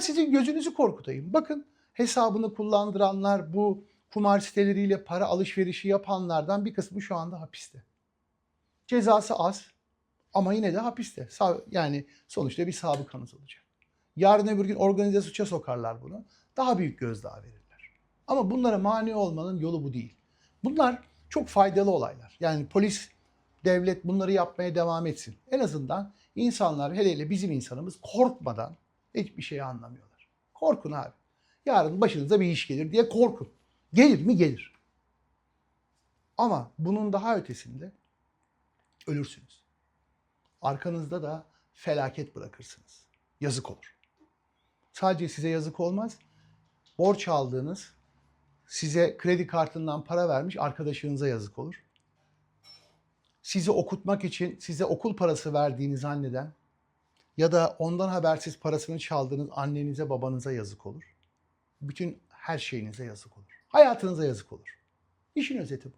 Ama sizin gözünüzü korkutayım. Bakın hesabını kullandıranlar bu kumar siteleriyle para alışverişi yapanlardan bir kısmı şu anda hapiste. Cezası az ama yine de hapiste. Yani sonuçta bir sabıkanız olacak. Yarın öbür gün organize suça sokarlar bunu. Daha büyük gözdağı verirler. Ama bunlara mani olmanın yolu bu değil. Bunlar çok faydalı olaylar. Yani polis, devlet bunları yapmaya devam etsin. En azından insanlar hele hele bizim insanımız korkmadan hiçbir şeyi anlamıyorlar. Korkun abi. Yarın başınıza bir iş gelir diye korkun. Gelir mi? Gelir. Ama bunun daha ötesinde ölürsünüz. Arkanızda da felaket bırakırsınız. Yazık olur. Sadece size yazık olmaz. Borç aldığınız, size kredi kartından para vermiş arkadaşınıza yazık olur. Sizi okutmak için size okul parası verdiğini zanneden ya da ondan habersiz parasını çaldığınız annenize babanıza yazık olur. Bütün her şeyinize yazık olur. Hayatınıza yazık olur. İşin özeti bu.